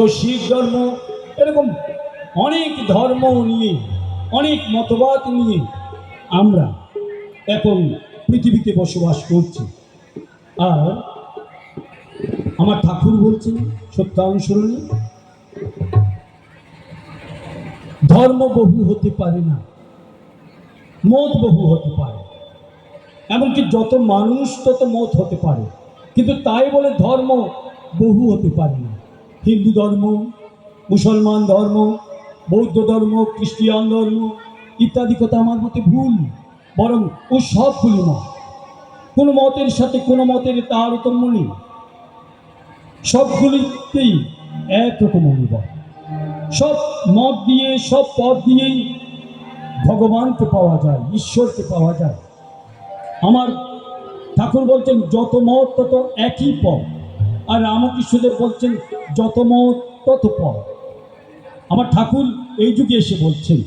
শিখ ধর্ম, এরকম অনেক ধর্ম নিয়ে, অনেক মতবাদ নিয়ে আমরা এখন পৃথিবীতে বসবাস করছি। আর আমার ঠাকুর বলছেন, সত্যানুসরণে, ধর্ম বহু হতে পারে না, মত বহু হতে পারে। এমনকি যত মানুষ, তত মত হতে পারে। কিন্তু তাই বলে ধর্ম বহু হতে পারে না। হিন্দু ধর্ম, মুসলমান ধর্ম, বৌদ্ধ ধর্ম, খ্রিস্টিয়ান ধর্ম ইত্যাদি কথা আমার মতে ভুল, বরং ও সবগুলি মত। কোনো মতের সাথে কোনো মতের তারতম্য নেই। সবগুলিতেই একরকম অনুভব। সব মত দিয়ে, সব পথ দিয়েই ভগবানকে পাওয়া যায়, ঈশ্বরকে পাওয়া যায়। আমার ঠাকুর বলছেন, যত মত, তত একই পথ। আর রামকৃষ্ণদেব বলছেন, যত মত, তত পথ আমার ঠাকুর এই যুগে এসে বলছেন,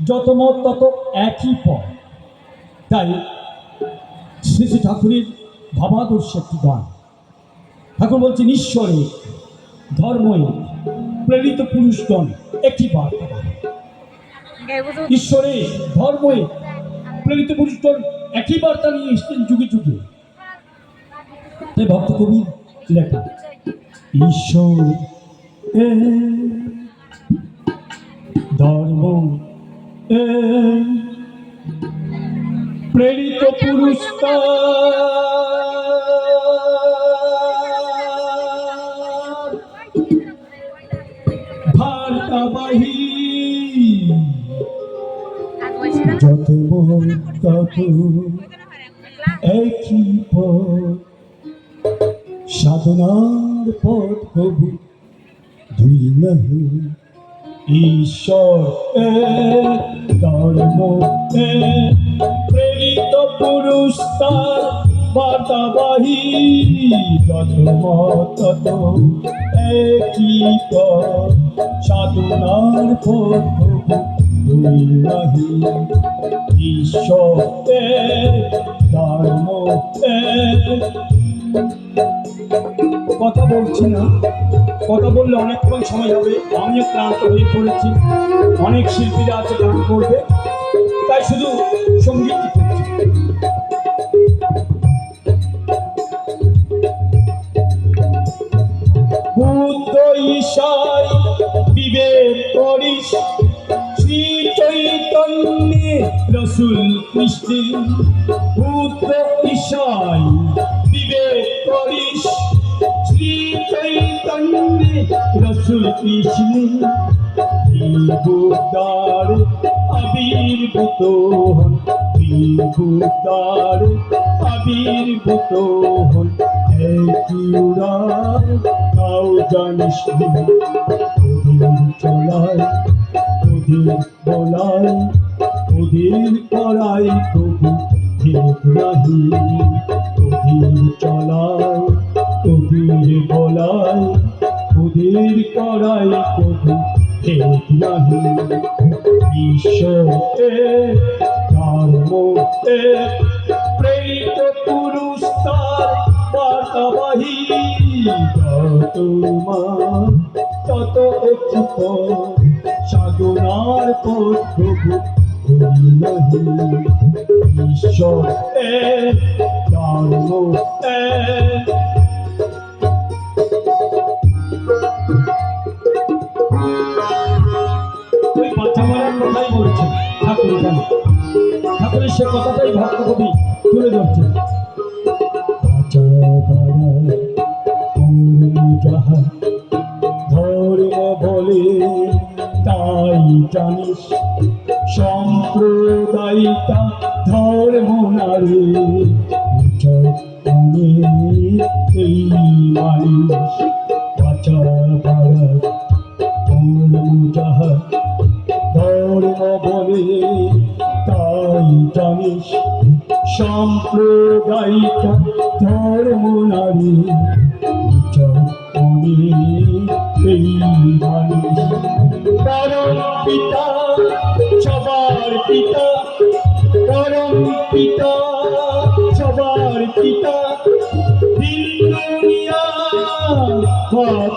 যত মত, তত একই পথ তাই শ্রী শ্রী ঠাকুরের ভাবাদর্শ একটি গান। ঠাকুর বলছেন, ঈশ্বরে ধর্মে প্রেরিত পুরুষগণ একটি বার্তা। ঈশ্বরে ধর্মে প্রেরিত পুরুষগণ একই বার্তা নিয়ে এসছেন যুগে যুগে। ভক্ত কবির লেখা। ঈশ্বর এ ধর্ম এ প্রেরিত পুরস্কার। ভারতাবাহী যত মন তত একই পথ। সাধনার পথ কবু দুই নহে, ঈশ্বর এক ধর্ম এক প্রেরিত পুরুষ তার বার্তাবাহী যত মত তত একই সাধনার পথ কবু দুই নহে, ঈশ্বর ধর্ম কথা বলছি না। কথা বললে অনেকক্ষণ সময় হবে। আমিও ক্লান্ত হয়ে পড়েছি। অনেক শিল্পীরা আছে, গান করবে। তাই শুধু সংগীত ঈশাই বিবেক করিস। শ্রী চৈতন্যে রসুল কৃষ্ণে বুদ্ধার আবির্ভূত হন বুদ্ধার আবির্ভূত হন একই উড়ান তাও জানিস চলায় ওদের বলায় ওদের করাই তবু ঠিক নাহি ওদের চলায় ওদের বলায় ওদের করাই ঠিক নাহি। ঈশ্বর এক, ধর্ম এক, প্রেরিত পুরুষ তার বার্তাবাহী। তত মা তত পথ সাধনার পথ প্রভু নাহি এক ঠাকুর এখানে ঠাকুরের সে কথাটাই ভক্ত কবি তুলে ধরছে ধর্ম বলে, তাই জানিস সম্প্রদায়িতা ধর্ম নারী এই মানুষ সাম্প্রদায়িক ধর্ম নারী যখনই এই মানুষ পরম পিতা, সবার পিতা, পরম পিতা, সবার পিতা। ভিন্ন নিয়া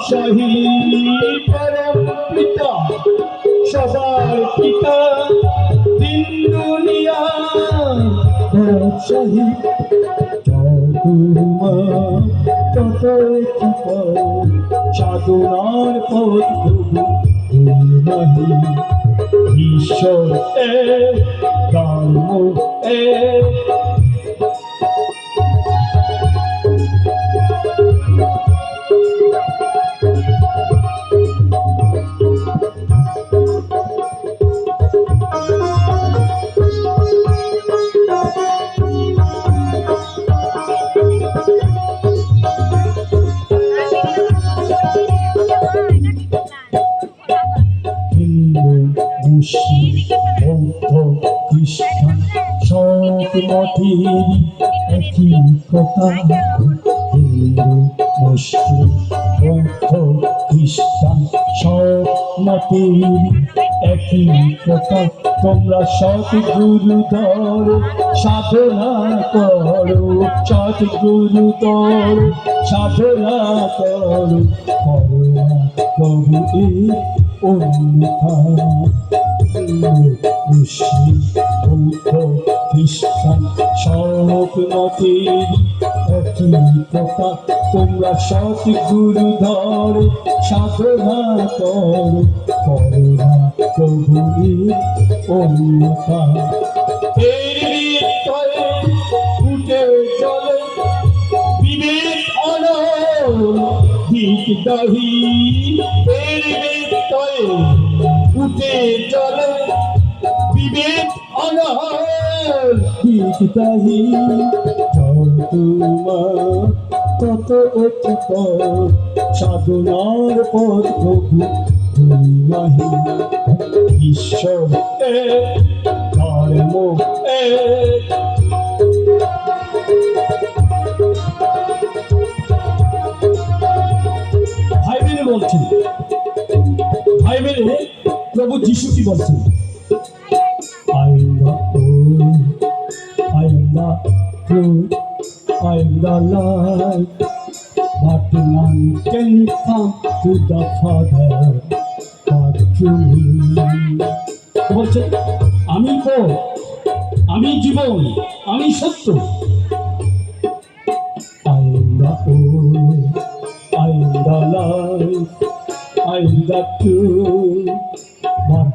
শাহী পরম পিতা, সবার পিতা। শাহী মা কত কৃপা সাধনার পথ নাহি ঈশ্বর এ ধর্ম এ মতের একই কথা হিন্দু মুসলিম বৌদ্ধ খ্রিস্টান সব মতের একই কথা তোমরা সৎ গুরুদর সাধনা করো সৎ গুরুদর সাধনা করো করো প্রভু এই মুসলিম বৌদ্ধ খ্রিস্টান সব মতের একই কথা তোমরা সৎ গুরু ধর সাধনা কর করোনা প্রভুর অন্যতা উঠে চলে বিবেক দিক দহি এর উঠে চলে। বিবেক দিক দহি তোমার কত অতীত সাধনার পথ প্রভু, তুমি ঈশ্বর এ ধর্ম এক প্রভু যিশু কি বলছেন but none can come to the Father but through me. বলছে আমি তো আমি জীবন আমি সত্য I am the old, I am the light, I am the truth,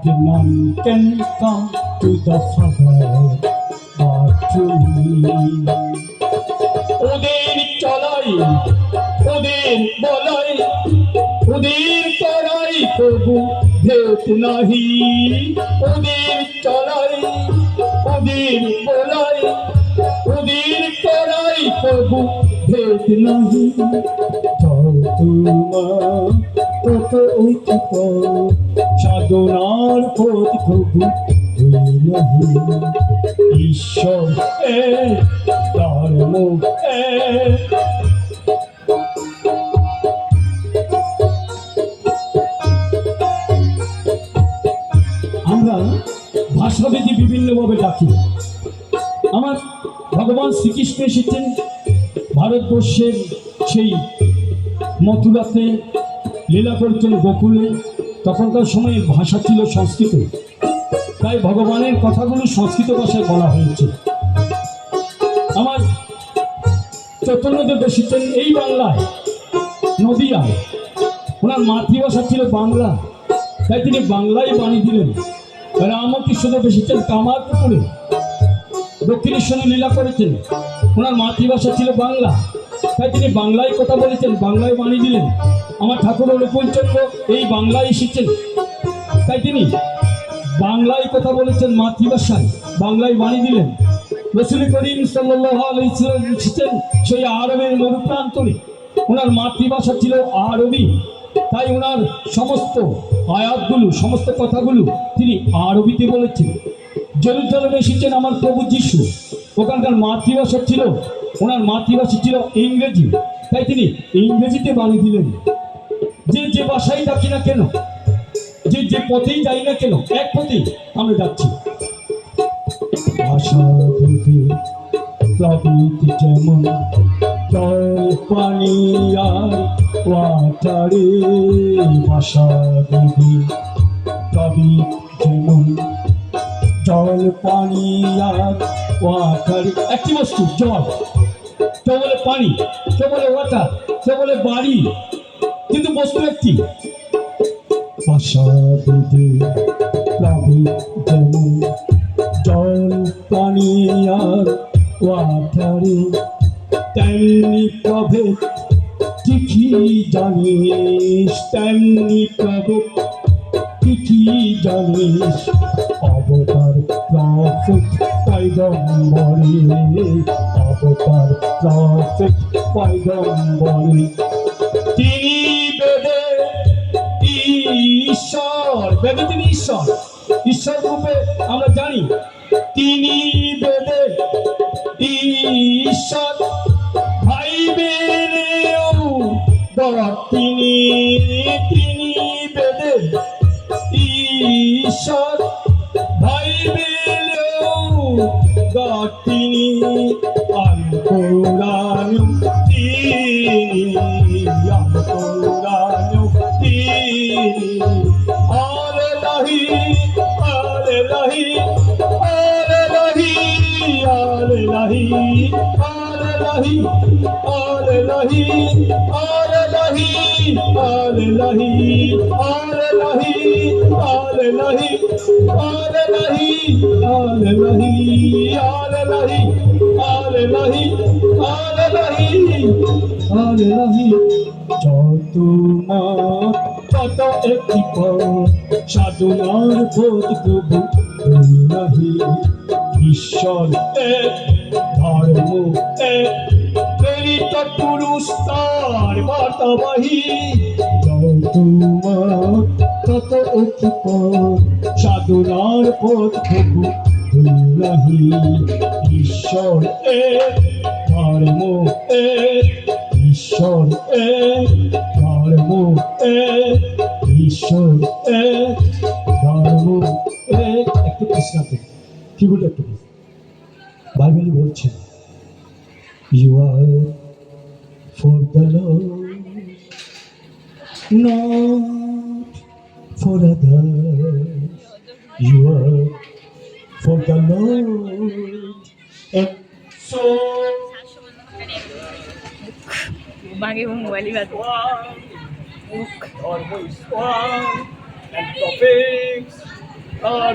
none can come to the Father but through me. ওদের চলাই ওদের বলাই ওদের করাই প্রভু ভেদ নাহি ওদের চলাই ওদের বলাই ওদের করাই প্রভু ভেদ নাহি তোমার সাধনার পথ প্রভু ঈশ্বর এক ধর্ম এক আমরা ভাষাভেদে বিভিন্নভাবে ডাকি। আমার ভগবান শ্রীকৃষ্ণ এসেছেন ভারতবর্ষের সেই মথুরাতে লীলা করেছেন গোকুলে তখনকার সময়ে ভাষা ছিল সংস্কৃত। তাই ভগবানের কথাগুলো সংস্কৃত ভাষায় বলা হয়েছে। আমার চৈতন্যদেব এসেছেন এই বাংলায়, নদিয়ায়। ওনার মাতৃভাষা ছিল বাংলা। তাই তিনি বাংলায় বাণী দিলেন। রামকৃষ্ণদেব এসেছেন কামারপুকুরে। দক্ষিণেশ্বরে লীলা করেছেন। ওনার মাতৃভাষা ছিল বাংলা। তাই তিনি বাংলায় কথা বলেছেন, বাংলায় বাণী দিলেন। আমার ঠাকুর অনুকূলচন্দ্র এই বাংলায় এসেছেন। তাই তিনি বাংলায় কথা বলেছেন মাতৃভাষায়, বাংলায় বাণী দিলেন। রসুল করিম এসেছেন সেই আরবের মরুপ্রান্তরে। ওনার মাতৃভাষা ছিল আরবি। তাই ওনার সমস্ত আয়াতগুলো, সমস্ত কথাগুলো তিনি আরবিতে বলেছেন। জেরুজালেমে এসেছেন আমার প্রভু যিশু। ওখানকার মাতৃভাষা ছিল ওনার মাতৃভাষা ছিল ইংরেজি। তাই তিনি ইংরেজিতে বাণী দিলেন। যে যে ভাষাই ডাকি না কেন, যে যে পথেই যাই না কেন, এক পথেই আমরা যাচ্ছি। ভাষা প্রকৃতি যেমন জল, পানি আর দেবে তবে যেমন জল, পানি আর একটি বস্তু, জল। কেউ বলে পানি কেউ বলে ওয়াটার কেউ বলে বাড়ি। কিন্তু বস্তু একটি। জল, পানি আর ওয়াটারে তেমনি প্রভেদ কি জানিস, তেমনি প্রভেদ কি জানিস অবতার প্রফেট পয়গম্বরে। অবতার প্রফেট পয়গম্বরে। তিনি বেদে ঈশ্বর। বেদে তিনি ঈশ্বর। ঈশ্বর রূপে আমরা জানি, তিনি বেদে ঈশ্বর। ভাই বেনেও তিনি Hallelujah. যত মত তত একটি পথ সাধনার পথ প্রভু নাহি। ঈশ্বর এক, ধর্ম এক, প্রেরিত পুরুষ তার বার্তাবাহী যত মত তত একটি পথ সাধনার পথ প্রভু নাহি। ঈশ্বর এক, ধর্ম এক ঈশ্বর এ ধর্ম এ ঈশ্বর এ ধর্ম এ। একটু বিশ্রাম কি বলে একটু বাইবেল বলছে you are for the Lord for others. You are for the Lord, and so मांगे वो मोबाइल ही बात और वो और